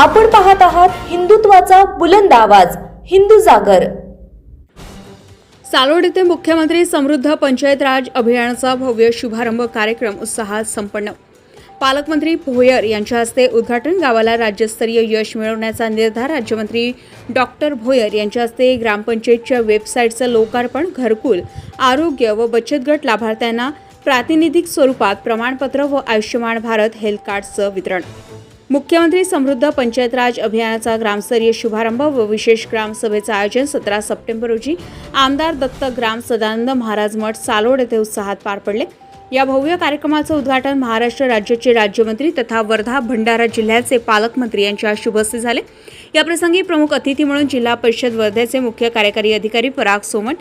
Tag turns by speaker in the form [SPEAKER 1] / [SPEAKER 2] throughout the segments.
[SPEAKER 1] आपण पाहत आहात हिंदुत्वाचा बुलंद आवाज हिंदू जागर.
[SPEAKER 2] सालोड येथे मुख्यमंत्री समृद्ध पंचायत राज अभियानाचा भव्य शुभारंभ कार्यक्रम उत्साहात संपन्न. पालकमंत्री भोयर यांच्या हस्ते उद्घाटन गावाला राज्यस्तरीय यश मिळवण्याचा निर्धार राज्यमंत्री डॉक्टर भोयर यांच्या हस्ते ग्रामपंचायतच्या वेबसाईटचं लोकार्पण घरकुल आरोग्य व बचत गट लाभार्थ्यांना प्रातिनिधिक स्वरूपात प्रमाणपत्र व आयुष्यमान भारत हेल्थ कार्डचं वितरण. मुख्यमंत्री समृद्ध पंचायत राज अभियानाचा ग्रामस्तरीय शुभारंभ व विशेष ग्रामसभेचं आयोजन सतरा सप्टेंबर रोजी आमदार दत्त ग्राम सदानंद महाराज मठ सालोड येथे उत्साहात पार पडले. या भव्य कार्यक्रमाचं उद्घाटन महाराष्ट्र राज्याचे राज्यमंत्री तथा वर्धा भंडारा जिल्ह्याचे पालकमंत्री यांच्या शुभ हस्ते झाले. याप्रसंगी प्रमुख अतिथी म्हणून जिल्हा परिषद वर्ध्याचे मुख्य कार्यकारी अधिकारी पराग सोमण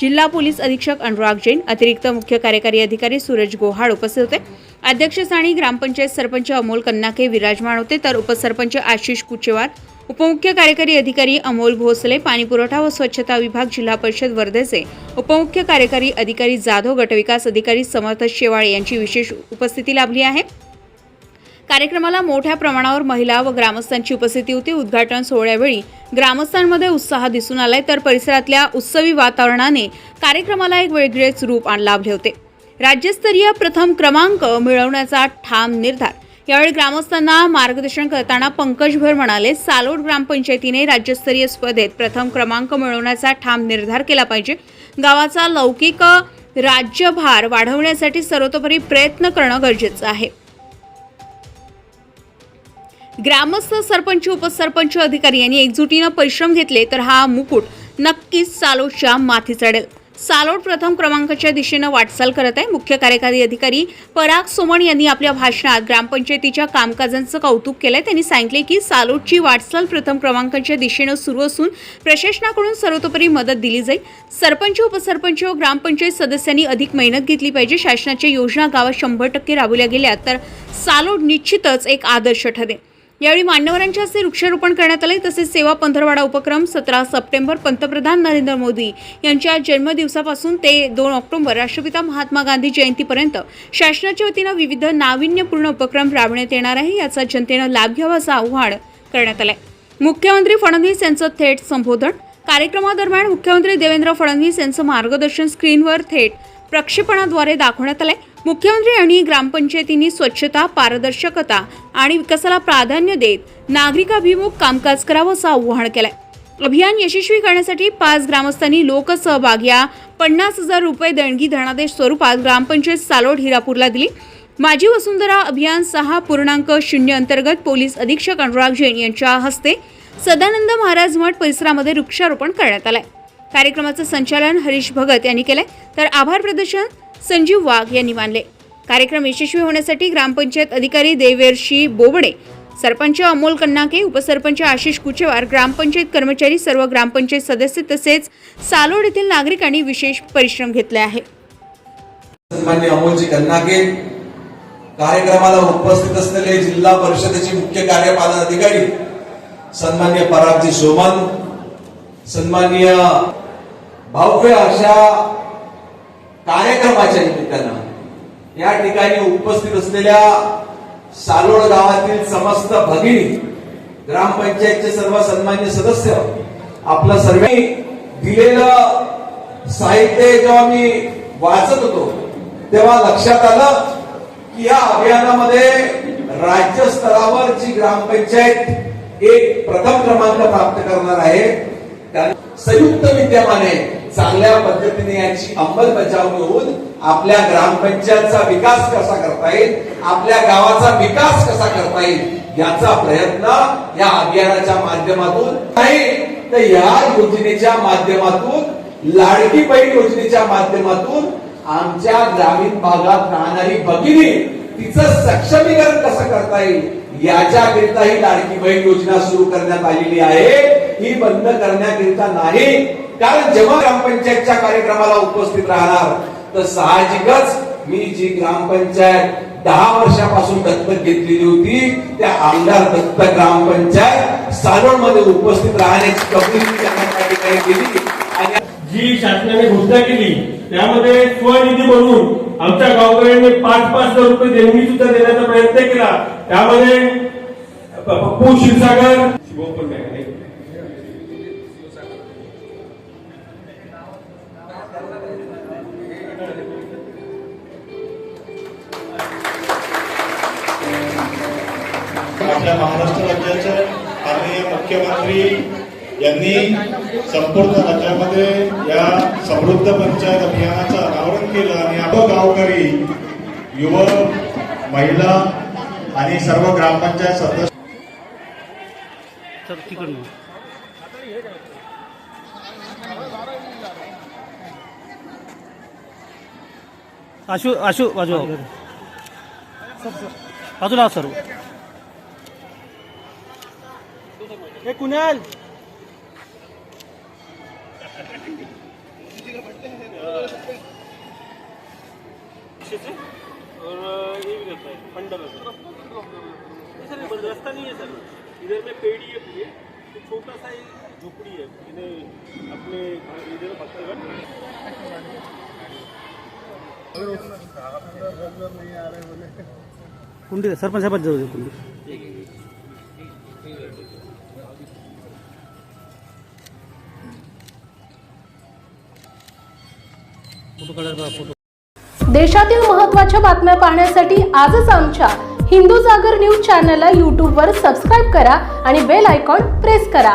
[SPEAKER 2] जिल्हा पोलीस अधीक्षक अनुराग जैन अतिरिक्त मुख्य कार्यकारी अधिकारी सूरज गोहाड उपस्थित होते. अध्यक्षस्थानी ग्रामपंचायत सरपंच अमोल कन्नाके विराजमान होते तर उपसरपंच आशिष कुचेवार उपमुख्य कार्यकारी अधिकारी अमोल भोसले पाणीपुरवठा व स्वच्छता विभाग जिल्हा परिषद वर्धेचे उपमुख्य कार्यकारी अधिकारी जाधव गटविकास अधिकारी समर्थ शेवाळे यांची विशेष उपस्थिती लाभली आहे. कार्यक्रमाला मोठ्या प्रमाणावर महिला व ग्रामस्थांची उपस्थिती होती. उद्घाटन सोहळ्यावेळी ग्रामस्थांमध्ये उत्साह दिसून आलाय तर परिसरातल्या उत्सवी वातावरणाने कार्यक्रमाला एक वेगळेच रूप आण लाभले होते. राज्यस्तरीय प्रथम क्रमांक मिळवण्याचा ठाम निर्धार. यावेळी ग्रामस्थांना मार्गदर्शन करताना पंकज भर म्हणाले सालोड ग्रामपंचायतीने राज्यस्तरीय स्पर्धेत प्रथम क्रमांक मिळवण्याचा ठाम निर्धार केला पाहिजे. गावाचा लौकिक राज्यभार वाढवण्यासाठी सर्वतोपरी प्रयत्न करणं गरजेचं आहे. ग्रामस्थ सरपंच उपसरपंच अधिकारी यांनी एकजुटीनं परिश्रम घेतले तर हा मुकुट नक्कीच सालोडच्या माथी चढेल. सालोड प्रथम क्रमांकाच्या दिशेनं वाटचाल करत आहे. मुख्य कार्यकारी अधिकारी पराग सोमण यांनी आपल्या भाषणात ग्रामपंचायतीच्या कामकाजांचं कौतुक केलंय. त्यांनी सांगितले की सालोडची वाटचाल प्रथम क्रमांकाच्या दिशेनं सुरू असून प्रशासनाकडून सर्वतोपरी मदत दिली जाईल. सरपंच उपसरपंच व ग्रामपंचायत सदस्यांनी अधिक मेहनत घेतली पाहिजे. शासनाच्या योजना गावात शंभर टक्के राबवल्या गेल्या तर सालोड निश्चितच एक आदर्श ठरेल. यावेळी मान्यवरांच्या हस्ते वृक्षारोपण करण्यात आले. तसेच सेवा पंधरवाडा उपक्रम सतरा सप्टेंबर पंतप्रधान नरेंद्र मोदी यांच्या जन्मदिवसापासून ते दोन ऑक्टोबर राष्ट्रपिता महात्मा गांधी जयंतीपर्यंत शासनाच्या वतीनं विविध नाविन्यपूर्ण उपक्रम राबवण्यात येणार आहे. याचा जनतेनं लाभ घ्यावा असं आव्हान करण्यात आलंय. मुख्यमंत्री फडणवीस यांचं थेट संबोधन. कार्यक्रमादरम्यान मुख्यमंत्री देवेंद्र फडणवीस यांचं मार्गदर्शन स्क्रीनवर थेट प्रक्षेपणाद्वारे दाखवण्यात आलंय. मुख्यमंत्री आणि ग्रामपंचायतींनी स्वच्छता पारदर्शकता आणि विकासाला प्राधान्य देत नागरिकाभिमुख कामकाज करावं असं आवाहन केलंय. अभियान यशस्वी करण्यासाठी पाच ग्रामस्थांनी लोकसहभाग या पन्नास हजार रुपये देणगी धनादेश स्वरूपात ग्रामपंचायत सालोड हिरापूरला दिली. माझी वसुंधरा अभियान सहा पूर्णांक शून्य अंतर्गत पोलीस अधीक्षक अनुराग जैन यांच्या हस्ते सदानंद महाराज मठ परिसरामध्ये वृक्षारोपण करण्यात आलंय. कार्यक्रमाचं संचालन हरीश भगत यांनी केलंय. तर आभार प्रदर्शन संजीव वाघ यांनी मानले. कार्यक्रम यशस्वी होण्यासाठी ग्रामपंचायत अधिकारी देवेर्षी बोबडे सरपंच अमोल कन्नाके उपसरपंच आशिष कुचेवार ग्रामपंचायत कर्मचारी सर्व ग्रामपंचायत सदस्य तसेच सालोड येथील नागरिकांनी विशेष परिश्रम घेतले आहे.
[SPEAKER 3] अमोलजी कन्नाके कार्यक्रमाला उपस्थित असलेले जिल्हा परिषदेचे मुख्य कार्यपालन अधिकारी सन्मान्य परागजी सोमन सन्मान्य भव्य अशा कार्यक्रमाच्या निमित्तानं. या ठिकाणी उपस्थित असलेल्या सालोड गावातील समस्त भगिनी ग्रामपंचायतचे सर्व सन्मान्य सदस्य आपलं सर्व दिलेलं साहित्य जेव्हा मी वाचत होतो तेव्हा लक्षात आलं की या अभियानामध्ये राज्य स्तरावरची ग्रामपंचायत एक प्रथम क्रमांक प्राप्त करणार आहे संयुक्त विद्यमाने चांगल्या पद्धतीने याची अंमलबजावणी होऊन आपल्या ग्रामपंचायतचा विकास कसा करता येईल आपल्या गावाचा विकास कसा करता येईल याचा प्रयत्न या अभियानाच्या माध्यमातून नाही तर या योजनेच्या माध्यमातून लाडकी बहीण योजनेच्या माध्यमातून आमच्या ग्रामीण भागात राहणारी भगिनी तिचं सक्षमीकरण कसं करता येईल याच्याकरिता ही लाडकी बहीण योजना सुरू करण्यात आलेली आहे. ही बंद करण्याकरिता नाही कारण जेव्हा ग्रामपंचायतच्या कार्यक्रमाला उपस्थित राहणार तर साहजिकच मी जी ग्रामपंचायत दहा वर्षापासून दत्तक घेतलेली होती त्या आमदार दत्त ग्रामपंचायत सालोडमध्ये उपस्थित राहण्याची कबुली त्यांना त्या ठिकाणी दिली आणि
[SPEAKER 4] जी शासनाने घोषणा केली त्यामध्ये स्वनिधी म्हणून आमच्या गावकऱ्यांनी पाच पाच हजार रुपये देणगी सुद्धा देण्याचा प्रयत्न केला. त्यामध्ये
[SPEAKER 5] पप्पू क्षीरसागर शिवम
[SPEAKER 6] आपल्या महाराष्ट्र राज्याचे माननीय मुख्यमंत्री यांनी संपूर्ण राज्यामध्ये या समृद्ध पंचायत अभियानाचं अनावरण केलं आणि आपण गावकरी युवक महिला आणि सर्व ग्रामपंचायत सदस्य
[SPEAKER 7] आशू आशू बाजू बाजूला सर्व हे कुणाल?
[SPEAKER 4] और ये भी रहता है फंडल सर ये रास्ता नहीं है सर इधर में पेड़ी है तो छोटा सा एक झोपड़ी है. इन्हें अपने घर इधर भक्तगढ़
[SPEAKER 7] कुंडी सरपंच साहेब जाऊ दे कुंडी
[SPEAKER 8] देशातील महत्त्वाच्या बातम्या पाहण्यासाठी आजच आमच्या हिंदू जागर न्यूज चॅनलला यूट्यूबवर सबस्क्राईब करा आणि बेल आयकॉन प्रेस करा.